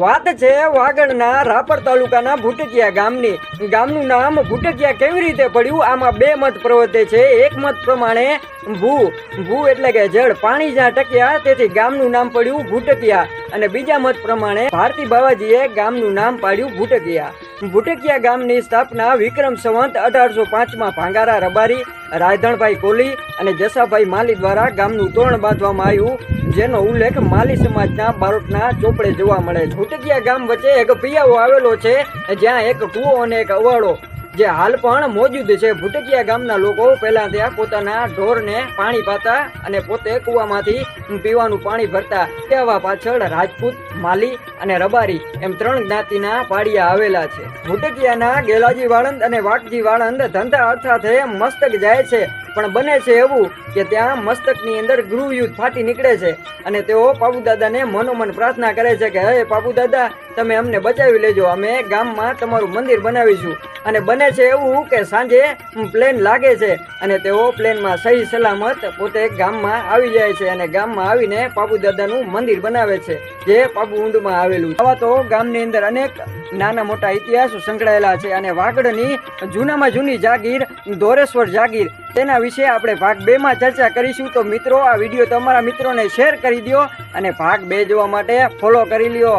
વાત છે વાગડના રાપર તાલુકાના ભૂટકિયા ગામની. ગામનું નામ ભૂટકિયા કેવી રીતે પડ્યું? આમાં બે મત પ્રવર્તે છે. એક મત પ્રમાણે ભૂ. ભૂ એટલે કે જળ. પાણી જ્યાં ટક્યા તેથી ગામનું નામ પડ્યું ભૂટકિયા. અને બીજા મત પ્રમાણે ભારતી બાવાજીએ ગામનું નામ પાડ્યું ભૂટકિયા. ભૂટકિયા ગામની સ્થાપના વિક્રમ સંવંત અઢારસો પાંચમાં ભાંગારા રબારી, રાયધણભાઈ કોલી અને જસાભાઈ માલી દ્વારા ગામનું તોરણ બાંધવામાં આવ્યું. જેનો ઉલ્લેખ માલી સમાજના બારોટના ચોપડે જોવા મળે છે. ઉટકિયા ગામ વચ્ચે એક પિયાવો આવેલો છે, જ્યાં એક કૂવો અને એક અવાડો જે હાલ પણ મોજૂદ છે. ભૂટકિયા ગામના લોકો પહેલા ત્યાં પોતાના ઢોરને પાણી પાતા અને પોતે કૂવામાંથી પીવાનું પાણી ભરતા તેવા પાછળ રાજપૂત, માલી અને રબારી એમ ત્રણ જ્ઞાતિના પાડિયા આવેલા છે. ભૂટકિયાના ગેલાજી વાળંદ અને વાટજી વાળંદ ધંધા અર્થાથે મસ્તક જાય છે. પણ બને છે એવું કે ત્યાં મસ્તકની અંદર ગૃહ યુદ્ધ ફાટી નીકળે છે. અને તેઓ પાપુ દાદાને મનોમન પ્રાર્થના કરે છે કે, હે પાપુ દાદા તમે અમને બચાવી લેજો. અમે ગામમાં તમારું મંદિર બનાવીશું. અને બને છે એવું કે સાંજે પ્લેન લાગે છે અને તેઓ પ્લેનમાં સહી સલામત પોતે ગામમાં આવી જાય છે અને ગામમાં આવીને પાપુ દાદાનું મંદિર બનાવે છે, જે પાપુ ઊંડમાં આવેલું આવા તો ગામની અંદર અનેક નાના મોટા ઇતિહાસો સંકળાયેલા છે અને વાગડની જૂનામાં જૂની જાગીર, ધોરેશ્વર જાગીર, તેના વિશે આપણે ભાગ બે માં ચર્ચા કરીશું. તો મિત્રો, આ વીડિયો તમારા મિત્રોને શેર કરી દો અને ભાગ બે જોવા માટે ફોલો કરી લ્યો.